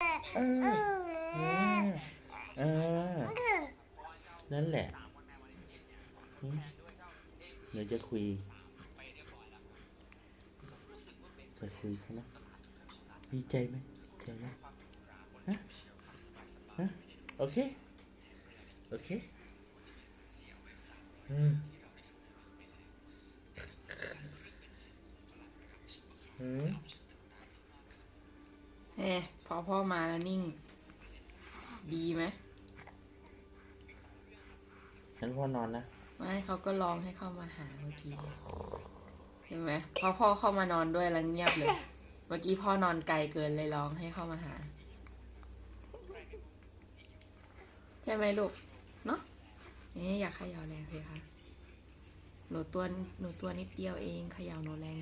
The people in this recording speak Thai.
เออเออเออนั่นแหละเดี๋ยวจะคุยจะคุยใช่ไหมดีใจไหมดีใจไหมฮะฮะโอเค โอเคอืมอืม เอ๊ะพอพ่อมาแล้วนิ่ง ดีไหมงั้นพ่อนอนนะ ไม่เขาก็ลองให้เข้ามาหาเมื่อกี้เห็นไหมพอพ่อเข้ามานอนด้วยแล้วเงียบเลย เมื่อกี้พ่อนอนไกลเกินเลยร้องให้เข้ามาหา ใช่ไหมลูก เนาะนี่อยากเขย่าแรงเพคะหนูตัวหนูตัวนิดเดียวเองเขย่าหนูแรง